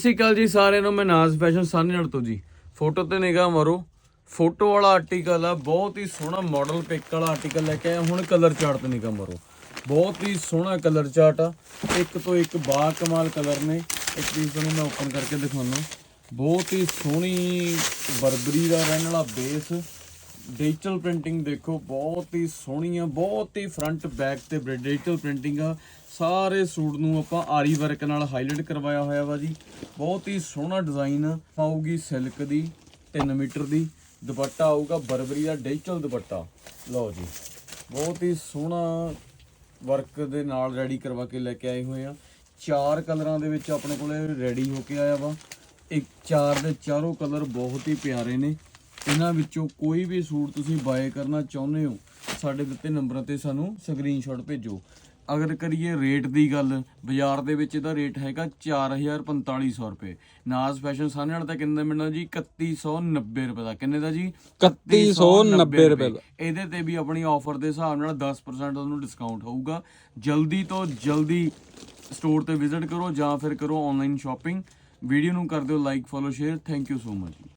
ਸਤਿ ਸ਼੍ਰੀ ਅਕਾਲ ਜੀ ਸਾਰਿਆਂ ਨੂੰ, ਮੈਂ ਨਾਜ਼ ਫੈਸ਼ਨ ਸਾਨੇੜ ਤੋਂ ਜੀ। ਫੋਟੋ ਤੇ ਨਿਗਾਹ ਮਾਰੋ। ਫੋਟੋ ਵਾਲਾ ਆਰਟੀਕਲ ਆ, ਬਹੁਤ ਹੀ ਸੋਹਣਾ ਮਾਡਲ ਪਿਕ ਵਾਲਾ ਆਰਟੀਕਲ ਲੈ ਕੇ ਆਇਆ। ਹੁਣ ਕਲਰ ਚਾਰਟ ਤੇ ਨਿਗਾਹ ਮਾਰੋ। ਬਹੁਤ ਹੀ ਸੋਹਣਾ ਕਲਰ ਚਾਰਟ ਆ। ਇੱਕ ਤੋਂ ਇੱਕ ਬਾ ਕਮਾਲ ਕਲਰ ਨੇ। ਇੱਕ ਚੀਜ਼ ਤੁਹਾਨੂੰ ਮੈਂ ਓਪਨ ਕਰਕੇ ਦਿਖਾਉਣਾ ਬਹੁਤ ਹੀ ਸੋਹਣੀ ਬਰਬਰੀ ਦਾ ਰਹਿਣ ਵਾਲਾ ਬੇਸ ਡਿਜੀਟਲ ਪ੍ਰਿੰਟਿੰਗ ਦੇਖੋ, ਬਹੁਤ ਹੀ ਸੋਹਣੀ ਆ, ਬਹੁਤ ਹੀ ਫਰੰਟ ਬੈਕ ਤੇ ਡਿਜੀਟਲ ਪ੍ਰਿੰਟਿੰਗ ਆ। ਸਾਰੇ ਸੂਟ ਨੂੰ ਆਪਾਂ ਆਰੀ ਵਰਕ ਨਾਲ ਹਾਈਲਾਈਟ ਕਰਵਾਇਆ ਹੋਇਆ ਵਾ ਜੀ। ਬਹੁਤ ਹੀ ਸੋਹਣਾ ਡਿਜ਼ਾਈਨ ਆਊਗੀ ਸਿਲਕ ਦੀ 3 ਮੀਟਰ ਦੀ। ਦੁਪੱਟਾ ਆਊਗਾ ਬਰਬਰੀ ਦਾ ਡਿਜੀਟਲ ਦੁਪੱਟਾ। ਲਓ ਜੀ, ਬਹੁਤ ਹੀ ਸੋਹਣਾ ਵਰਕ ਦੇ ਨਾਲ ਰੈਡੀ ਕਰਵਾ ਕੇ ਲੈ ਕੇ ਆਏ ਹੋਏ ਆ। ਚਾਰ ਕਲਰਾਂ ਦੇ ਵਿੱਚ ਆਪਣੇ ਕੋਲੇ ਰੈਡੀ ਹੋ ਕੇ ਆਇਆ ਵਾ। ਇੱਕ ਚਾਰ ਦੇ ਚਾਰੋਂ ਕਲਰ ਬਹੁਤ ਹੀ ਪਿਆਰੇ ਨੇ। ਇਹਨਾਂ ਵਿੱਚੋਂ ਕੋਈ ਵੀ ਸੂਟ ਤੁਸੀਂ ਬਾਏ ਕਰਨਾ ਚਾਹੁੰਦੇ ਹੋ ਸਾਡੇ ਦਿੱਤੇ ਨੰਬਰਾਂ ਤੇ ਸਾਨੂੰ ਸਕਰੀਨਸ਼ਾਟ ਭੇਜੋ। ਅਗਰ ਕਰੀਏ ਰੇਟ ਦੀ ਗੱਲ ਬਾਜ਼ਾਰ ਦੇ ਵਿੱਚ ਇਹਦਾ ਰੇਟ ਹੈਗਾ 4450 ਰੁਪਏ। ਨਾਜ਼ ਫੈਸ਼ਨ ਸਾਹਨੇ ਵਾਲਾ ਤਾਂ ਕਿੰਨੇ ਮਿਲਣਾ ਜੀ? 3190 ਰੁਪਏ ਦਾ। ਕਿੰਨੇ ਦਾ ਜੀ? 3190 ਰੁਪਏ ਦਾ। ਇਹਦੇ ਤੇ ਵੀ ਆਪਣੀ ਆਫਰ ਦੇ ਹਿਸਾਬ ਨਾਲ 10% ਤੁਹਾਨੂੰ ਡਿਸਕਾਊਂਟ ਹੋਊਗਾ। ਜਲਦੀ ਤੋਂ ਜਲਦੀ ਸਟੋਰ ਤੇ ਵਿਜ਼ਿਟ ਕਰੋ ਜਾਂ ਫਿਰ ਕਰੋ ਆਨਲਾਈਨ ਸ਼ਾਪਿੰਗ ਵੀਡੀਓ ਨੂੰ ਕਰ ਦਿਓ like follow share thank you so much